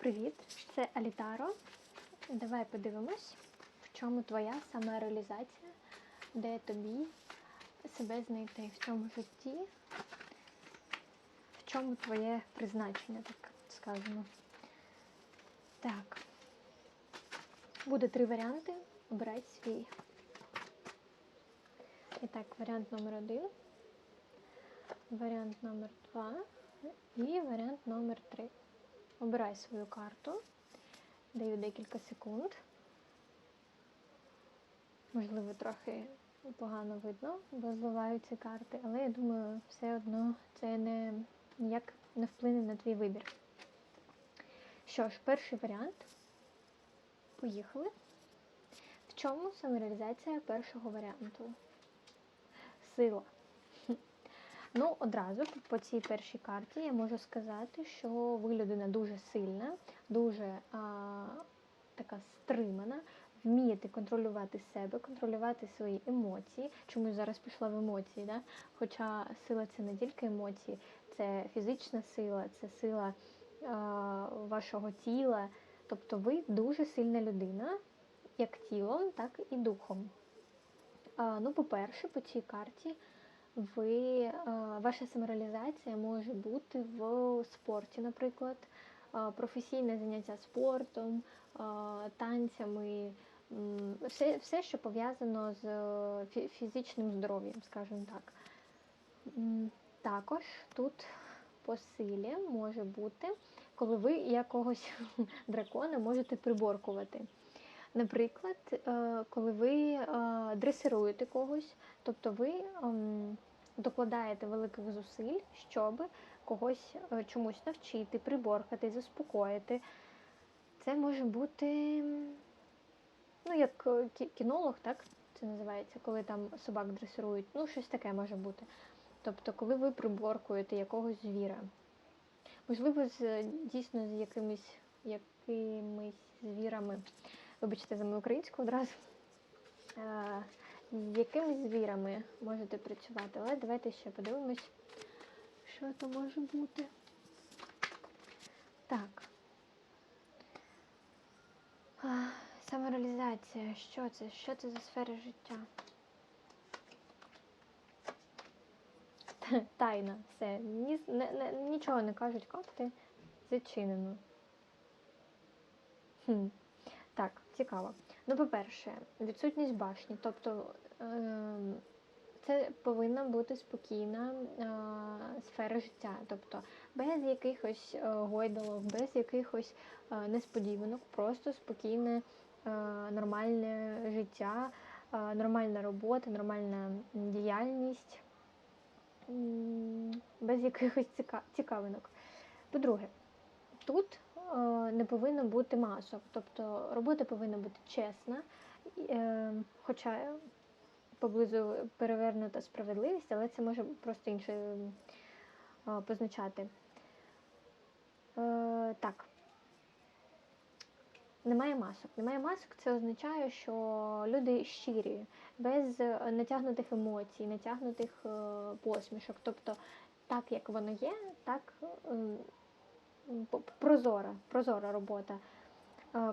Привіт, це Алітаро. Давай подивимось, в чому твоя самореалізація, де тобі себе знайти, в цьому житті, в чому твоє призначення, так скажемо. Так. Буде три варіанти. Обирай свій. І так, варіант номер один, варіант номер два і варіант номер три. Обирай свою карту. Даю декілька секунд. Можливо, трохи погано видно, бо зливаються карти, але я думаю, все одно це не, ніяк не вплине на твій вибір. Що ж, перший варіант. Поїхали. В чому самореалізація першого варіанту? Сила. Ну, одразу по цій першій карті я можу сказати, що ви людина дуже сильна, дуже а, така стримана, вмієте контролювати себе, контролювати свої емоції. Чомусь зараз пішла в емоції, да? хоча сила це не тільки емоції, це фізична сила, це сила а, вашого тіла. Тобто ви дуже сильна людина, як тілом, так і духом. А, ну, по-перше, по цій карті ви, ваша самореалізація може бути в спорті, наприклад, професійне заняття спортом, танцями, все, все, що пов'язано з фі- фізичним здоров'ям, скажімо так. Також тут по силі може бути, коли ви якогось дракона можете приборкувати. Наприклад, е, коли ви е, дресируєте когось, тобто ви ем, докладаєте великих зусиль, щоб когось е, чомусь навчити, приборкати, заспокоїти. Це може бути, ну, як кінолог, так це називається, коли там собак дресирують, ну, щось таке може бути. Тобто, коли ви приборкуєте якогось звіра. Можливо, з дійсно з якимись, якимись звірами, вибачте за мою українську одразу, е, з якимись звірами можете працювати, але давайте ще подивимось, що то може бути. Так. А, Самореалізація. Що це? Що це за сфера життя? Тайна. Все. Ні, не, не, нічого не кажуть карти. Зачинено. Хм. Так, цікаво. Ну, по-перше, відсутність башні. Тобто ем, це повинна бути спокійна е, сфера життя. Тобто без якихось е, гойдалок, без якихось е, несподіванок, просто спокійне, нормальне життя, нормальна робота, нормальна діяльність, без якихось цікавинок. По-друге, тут не повинно бути масок, тобто робота повинна бути чесна, е, хоча поблизу перевернута справедливість, але це може просто інше е, позначати. Е, так. Немає масок. Немає масок, це означає, що люди щирі, без е, натягнутих емоцій, натягнутих е, посмішок. Тобто, так як воно є, так прозора, прозора робота.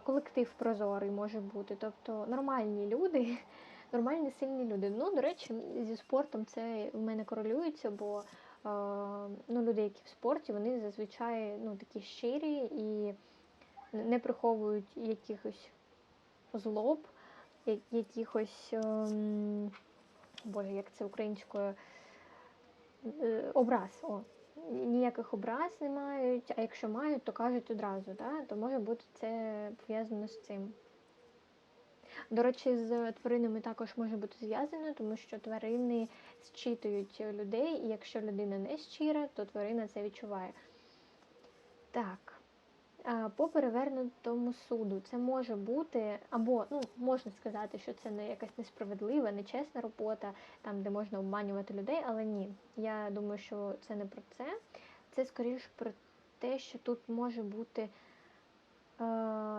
Колектив прозорий може бути. Тобто нормальні люди, нормальні сильні люди. Ну, до речі, зі спортом це в мене корелюється, бо ну, люди, які в спорті, вони зазвичай ну, такі щирі і не приховують якихось злоб, якихось, ем, боже, як це українською, е, образ. О. Ніяких образ не мають, а якщо мають, то кажуть одразу, да? то може бути це пов'язано з цим. До речі, з тваринами також може бути зв'язано, тому що тварини зчитують людей, і якщо людина не щира, то тварина це відчуває. Так. По перевернутому суду це може бути, або ну, можна сказати, що це не якась несправедлива, нечесна робота, там, де можна обманювати людей, але ні. Я думаю, що це не про це. Це скоріш про те, що тут може бути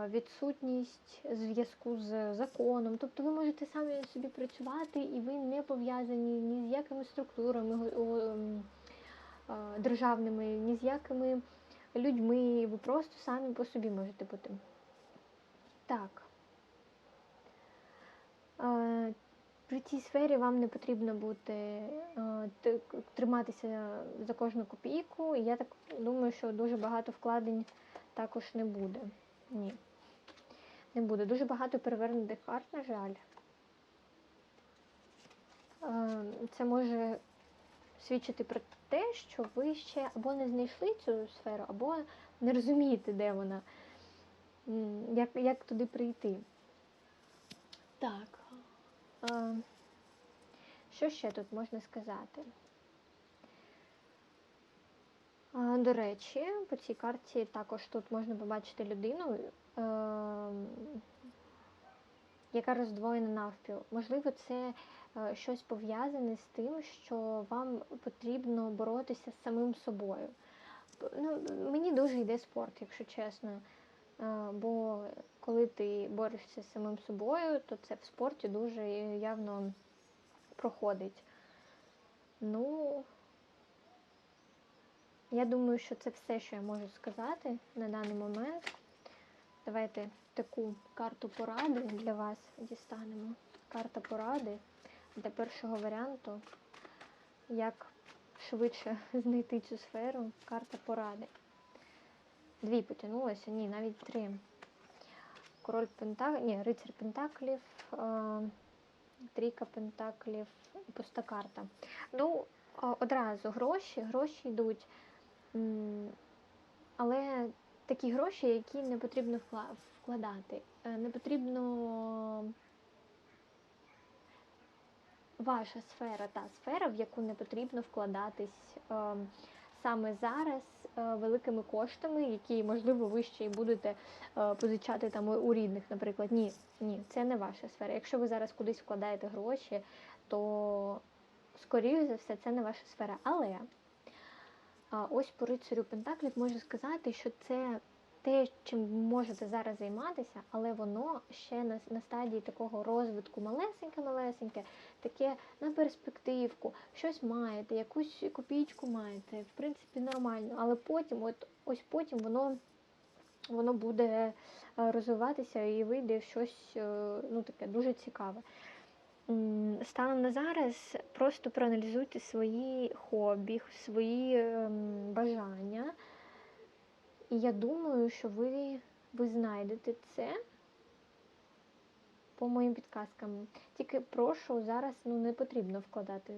відсутність зв'язку з законом. Тобто ви можете самі собі працювати, і ви не пов'язані ні з якими структурами державними, ні з якими людьми, ви просто самі по собі можете бути. Так. Е, При цій сфері вам не потрібно бути е, триматися за кожну копійку. І я так думаю, що дуже багато вкладень також не буде. Ні. Не буде. Дуже багато перевернутих карт, на жаль. Е, Це може свідчити про те, що ви ще або не знайшли цю сферу, або не розумієте, де вона, як, як туди прийти. Так. Що ще тут можна сказати? До речі, по цій карті також тут можна побачити людину, е, яка роздвоєна навпіл. Можливо, це е, щось пов'язане з тим, що вам потрібно боротися з самим собою. Ну, мені дуже йде спорт, якщо чесно. Е, Бо коли ти борешся з самим собою, то це в спорті дуже явно проходить. Ну, я думаю, що це все, що я можу сказати на даний момент. Давайте таку карту поради для вас дістанемо. Карта поради для першого варіанту, як швидше знайти цю сферу. Карта поради. Дві потягнулося, ні, навіть три. Король Пентаклів, ні, рицар Пентаклів, е, трійка Пентаклів і пуста карта. Ну, одразу гроші, гроші йдуть. Але такі гроші, які не потрібно вкла- вкладати. Е, Не потрібно ваша сфера, та сфера, в яку не потрібно вкладатись е, саме зараз е, великими коштами, які, можливо, ви ще й будете позичати там у рідних, наприклад. Ні, ні, це не ваша сфера. Якщо ви зараз кудись вкладаєте гроші, то скоріше за все це не ваша сфера. Але ось по рицарю Пентаклів можу сказати, що це те, чим можете зараз займатися, але воно ще на, на стадії такого розвитку малесеньке-малесеньке, таке на перспективку, щось маєте, якусь копійку маєте, в принципі, нормально, але потім, от ось потім воно. Воно буде е, розвиватися і вийде щось е, ну, таке дуже цікаве. Станом на зараз просто проаналізуйте свої хобі, свої ем, бажання. І я думаю, що ви, ви знайдете це по моїм підказкам. Тільки прошу, зараз ну, не потрібно вкладати.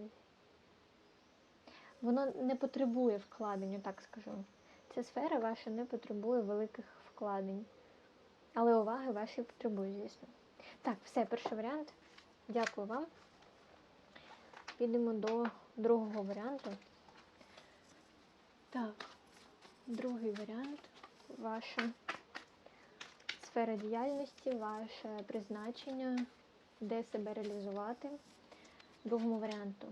Воно не потребує вкладень, так скажу. Ця сфера ваша не потребує великих вкладень. Але уваги ваші потребує, звісно. Так, все, перший варіант. Дякую вам. Підемо до другого варіанту. Так, другий варіант. Ваша сфера діяльності, ваше призначення, де себе реалізувати. Другому варіанту.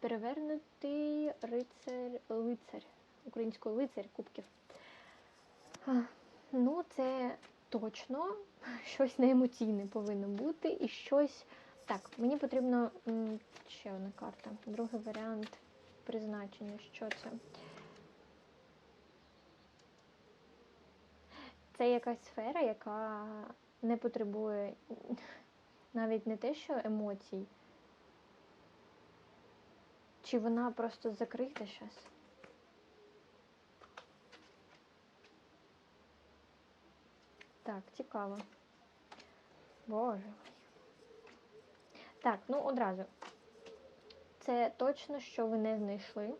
Перевернутий рицар, лицар, українською лицар кубків. Ну, це точно щось неемоційне повинно бути і щось. Так, мені потрібно ще одна карта. Другий варіант призначення. Що це? Це якась сфера, яка не потребує навіть не те, що емоцій. Чи вона просто закрита зараз? Так, цікаво. Боже. Так, ну одразу. Це точно, що ви не знайшли.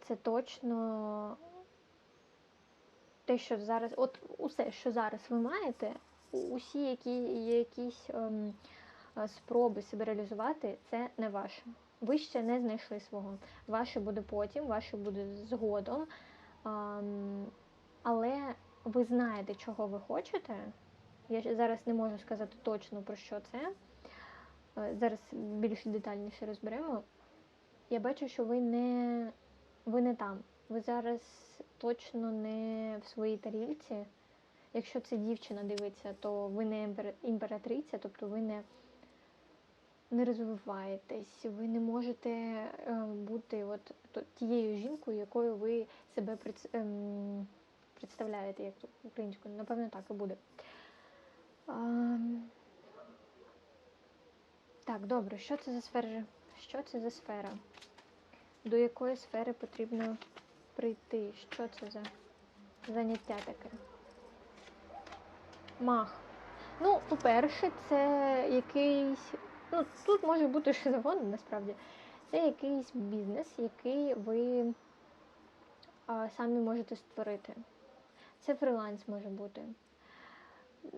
Це точно те, що зараз, от усе, що зараз ви маєте, усі, які якісь ем, е, спроби себе реалізувати, це не ваше. Ви ще не знайшли свого. Ваше буде потім, ваше буде згодом. Ем, але ви знаєте, чого ви хочете. Я зараз не можу сказати точно про що це. Е, Зараз більш детальніше розберемо. Я бачу, що ви не, ви не там. Ви зараз точно не в своїй тарілці. Якщо це дівчина дивиться, то ви не імператриця, тобто ви не, не розвиваєтесь, ви не можете е, бути от тією жінкою, якою ви себе ем, представляєте, як українською. Напевно, так і буде. Ам, Так, добре, що це за сфера? Що це за сфера? До якої сфери потрібно прийти? Що це за заняття таке? Мах. Ну, по-перше, це якийсь. Ну, тут може бути що завгодно, насправді. Це якийсь бізнес, який ви а, самі можете створити. Це фриланс може бути.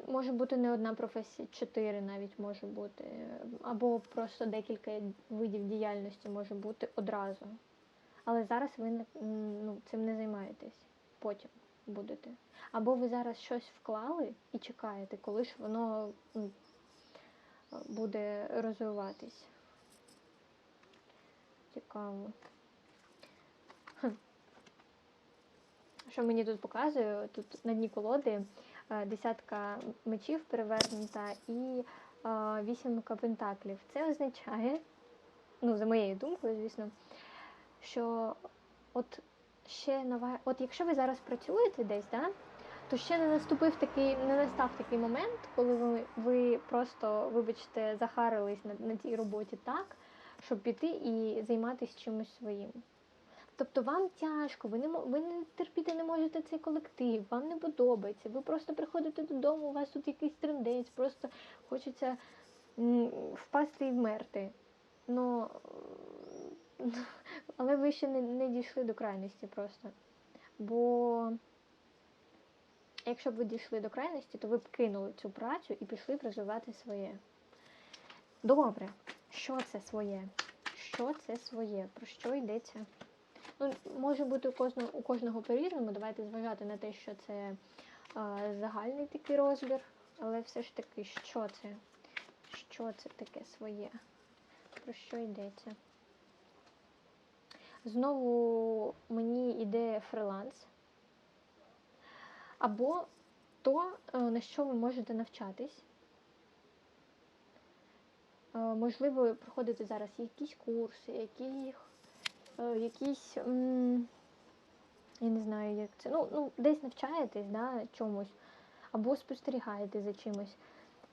Може бути не одна професія, чотири навіть може бути. Або просто декілька видів діяльності може бути одразу. Але зараз ви ну, цим не займаєтесь. Потім будете. Або ви зараз щось вклали і чекаєте, коли ж воно буде розвиватись. Цікаво. Що мені тут показує? Тут на дні колоди е, десятка мечів перевернута і е, вісімка пентаклів. Це означає, ну, за моєю думкою, звісно, що от ще нова. От якщо ви зараз працюєте десь, да, то ще не наступив такий, не настав такий момент, коли ви, ви просто, вибачте, захарились на, на тій роботі так, щоб піти і займатися чимось своїм. Тобто вам тяжко, ви не ви не терпіти не можете цей колектив, вам не подобається. Ви просто приходите додому, у вас тут якийсь трендець, просто хочеться впасти і вмерти. Но, е, але ви ще не, не дійшли до крайності просто. Бо якщо б ви дійшли до крайності, то ви б кинули цю працю і пішли б розвивати своє. Добре, що це своє? Що це своє? Про що йдеться? Ну, може бути у кожного, у кожного по-різному. Давайте зважати на те, що це е, загальний такий розбір, але все ж таки, що це? Що це таке своє? Про що йдеться? Знову мені йде фриланс. Або то, е, на що ви можете навчатись. Е, Можливо, ви проходите зараз якісь курси, е, якісь, я не знаю, як це. Ну, ну десь навчаєтесь да, чомусь, або спостерігаєте за чимось.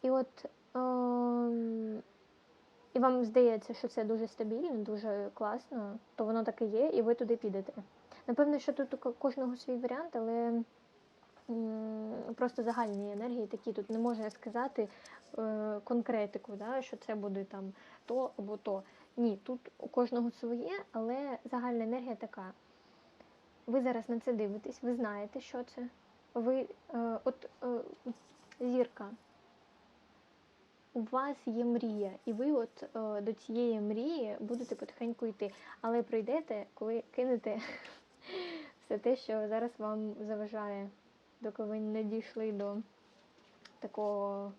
І от ем, і вам здається, що це дуже стабільно, дуже класно, то воно так і є, і ви туди підете. Напевно, що тут у кожного свій варіант, але просто загальні енергії такі. Тут не можна сказати е, конкретику, да, що це буде там то або то. Ні, тут у кожного своє, але загальна енергія така. Ви зараз на це дивитесь, ви знаєте, що це. Ви е, от е, зірка. У вас є мрія, і ви от е, до цієї мрії будете потихеньку йти. Але прийдете, коли кинете все те, що зараз вам заважає, доки ви не дійшли до такого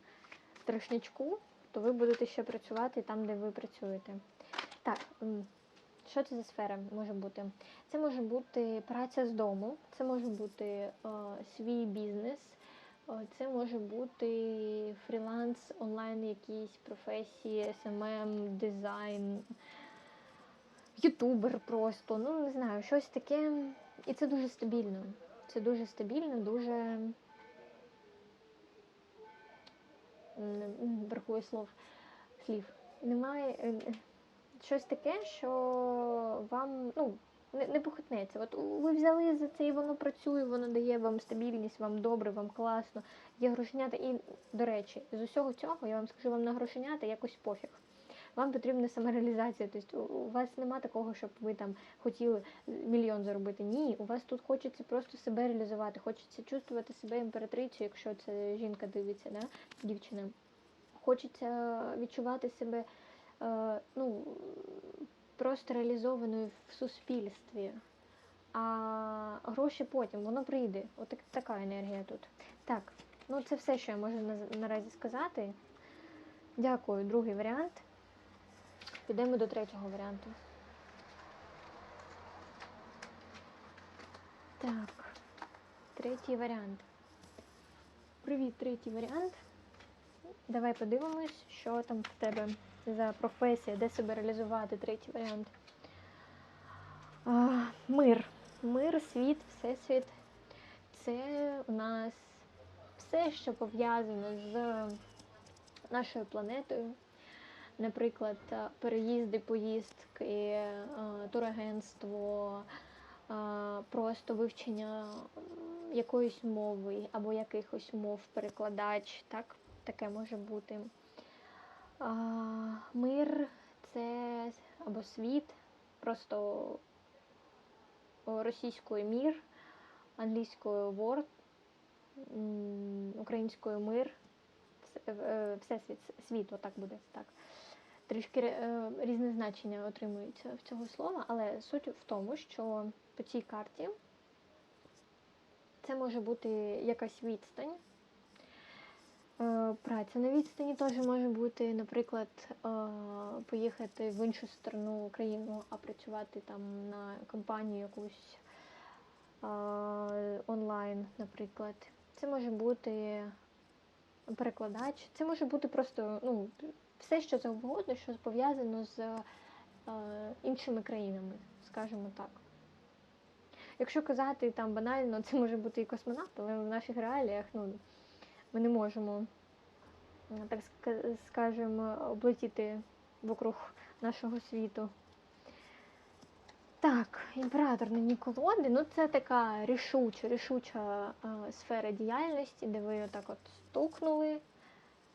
трошнячку, то ви будете ще працювати там, де ви працюєте. Так, що це за сфера може бути? Це може бути праця з дому, це може бути е, свій бізнес, е, це може бути фріланс, онлайн якісь професії, СММ, дизайн, ютубер просто, ну не знаю, щось таке. І це дуже стабільно. Це дуже стабільно, дуже бракує слов слів. Немає е, щось таке, що вам ну, не, не похитнеться. От ви взяли за це і воно працює, воно дає вам стабільність, вам добре, вам класно, є грошенята. І, до речі, з усього цього я вам скажу, вам на грошенята якось пофіг. Вам потрібна самореалізація. Тобто у- вас нема такого, щоб ви там хотіли мільйон заробити. Ні, у вас тут хочеться просто себе реалізувати, хочеться чувствувати себе імператрицею, якщо це жінка дивиться, да? дівчина. Хочеться відчувати себе е, ну, просто реалізованою в суспільстві. А гроші потім, воно прийде. От така енергія тут. Так, ну це все, що я можу наразі сказати. Дякую, другий варіант. Підемо до третього варіанту. Так, третій варіант. Привіт, третій варіант. Давай подивимось, що там в тебе за професія, де себе реалізувати, третій варіант. А, мир. Мир, світ, всесвіт. Це у нас все, що пов'язано з нашою планетою. Наприклад, е, переїзди, поїздки, е, турагентство, е, просто вивчення якоїсь мови або якихось мов, перекладач, так? Таке може бути. Мир це або світ, просто російською мір, англійською word, українською мир, всесвіт, світ, отак буде так. Трішки е, різне значення отримується в цього слова, але суть в тому, що по цій карті це може бути якась відстань. Е, Праця на відстані теж може бути, наприклад, е, поїхати в іншу сторону країну, а працювати там на компанію якусь е, онлайн, наприклад. Це може бути перекладач, це може бути просто ну, все, що завгодно, що пов'язано з е, іншими країнами, скажімо так. Якщо казати там банально, це може бути і космонавт, але в наших реаліях ну, ми не можемо, так ска- скажемо, облетіти вокруг нашого світу. Так, імператорні колоди, ну це така рішуча, рішуча е, сфера діяльності, де ви отак от стукнули,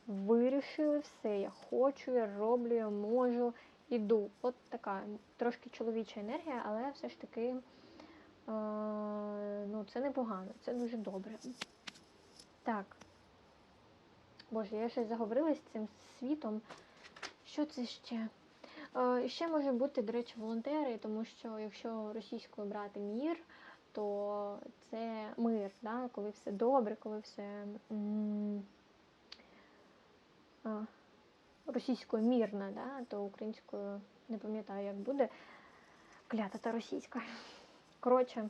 вирішили все, я хочу, я роблю, я можу, іду. От така трошки чоловіча енергія, але все ж таки е, ну, це непогано, це дуже добре. Так. Боже, я щось заговорилась з цим світом. Що це ще? Е, Ще може бути, до речі, волонтери, тому що якщо російською брати мір, то це мир, да? коли все добре, коли все російською мірна, да? то українською не пам'ятаю, як буде. Клята та російська. Коротше,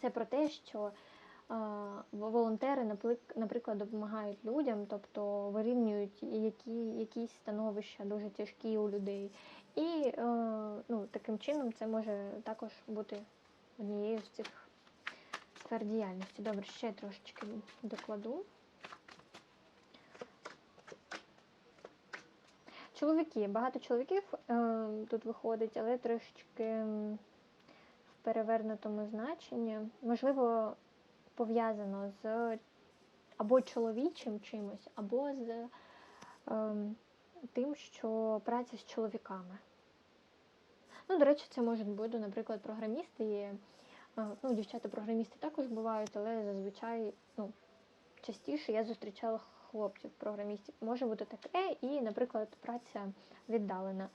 це про те, що волонтери, наприклад, допомагають людям, тобто вирівнюють які, якісь становища дуже тяжкі у людей. І е, ну, таким чином це може також бути однією з цих сфер діяльності. Добре, ще трошечки докладу. Чоловіки, багато чоловіків е, тут виходить, але трошечки в перевернутому значенні. Можливо, пов'язано з або чоловічим чимось, або з ем, тим, що праця з чоловіками. Ну, до речі, це можуть бути, наприклад, програмісти. Є, е, ну, дівчата-програмісти також бувають, але зазвичай ну, частіше я зустрічала хлопців-програмістів. Може бути таке, і, наприклад, праця віддалена.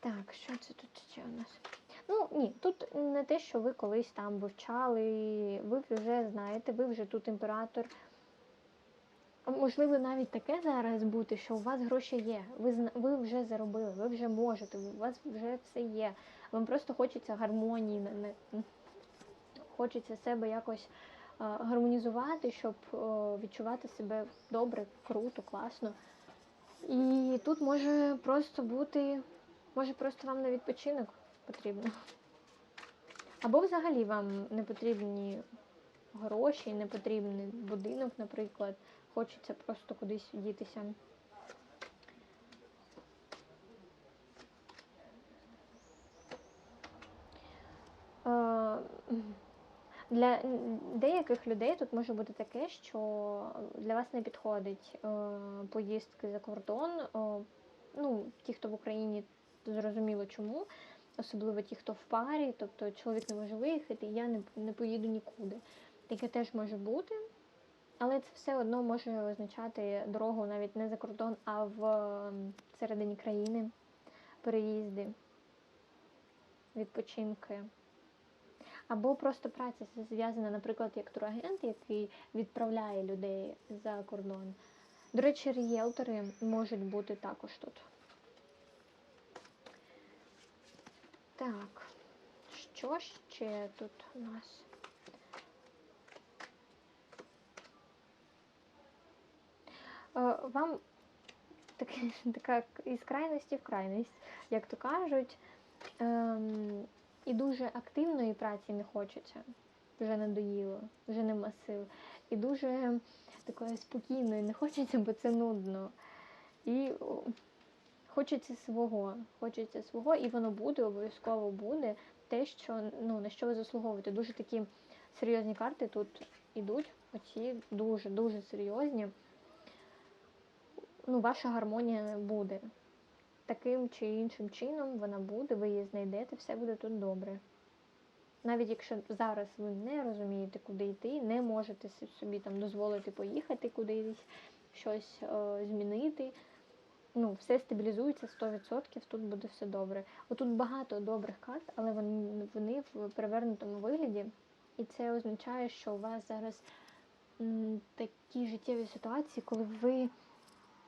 Так, що це тут ще у нас? Ну ні, тут не те, що ви колись там вивчали, ви вже знаєте, ви вже тут імператор. Можливо, навіть таке зараз бути, що у вас гроші є, ви, ви вже заробили, ви вже можете, у вас вже все є. Вам просто хочеться гармонії, хочеться себе якось гармонізувати, щоб відчувати себе добре, круто, класно. І тут може просто бути, може просто вам на відпочинок потрібно. Або взагалі вам не потрібні гроші, не потрібний будинок, наприклад. Хочеться просто кудись дітися. Е, Для деяких людей тут може бути таке, що для вас не підходить е, поїздки за кордон. Ну, ті, хто в Україні, зрозуміло чому, особливо ті, хто в парі, тобто чоловік не може виїхати, і я не, не поїду нікуди. Таке теж може бути. Але це все одно може означати дорогу навіть не за кордон, а в ем, середині країни, переїзди, відпочинки. Або просто праця зв'язана, наприклад, як турагент, який відправляє людей за кордон. До речі, рієлтори можуть бути також тут. Так, що ще тут у нас? Е, Вам таки така із крайності в крайність, як то кажуть. Ем, і дуже активної праці не хочеться. Вже надоїло, вже нема сил. І дуже такої спокійної не хочеться, бо це нудно. І хочеться свого, хочеться свого, і воно буде, обов'язково буде те, що ну, на що ви заслуговуєте. Дуже такі серйозні карти тут ідуть. Оці дуже-дуже серйозні. Ну, ваша гармонія буде. Таким чи іншим чином вона буде, ви її знайдете, все буде тут добре. Навіть якщо зараз ви не розумієте, куди йти, не можете собі там дозволити поїхати кудись, щось е, змінити. Ну, все стабілізується 100%, тут буде все добре. Отут багато добрих карт, але вони, в перевернутому вигляді. І це означає, що у вас зараз такі життєві ситуації, коли ви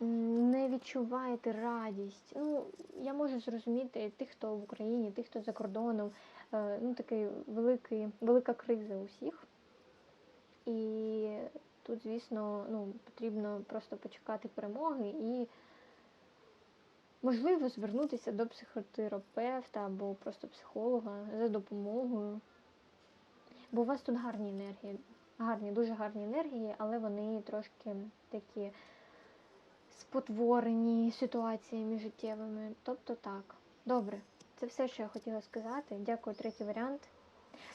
не відчуваєте радість. Ну, я можу зрозуміти тих, хто в Україні, тих, хто за кордоном. Е, Ну, такий великий, велика криза у всіх. І тут, звісно, ну, потрібно просто почекати перемоги і, можливо, звернутися до психотерапевта або просто психолога за допомогою. Бо у вас тут гарні енергії, гарні, дуже гарні енергії, але вони трошки такі спотворені ситуаціями життєвими. Тобто так. Добре, це все, що я хотіла сказати. Дякую, третій варіант.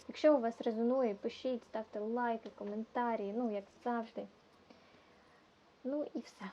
Якщо у вас резонує, пишіть, ставте лайки, коментарі, ну, як завжди. Ну і все.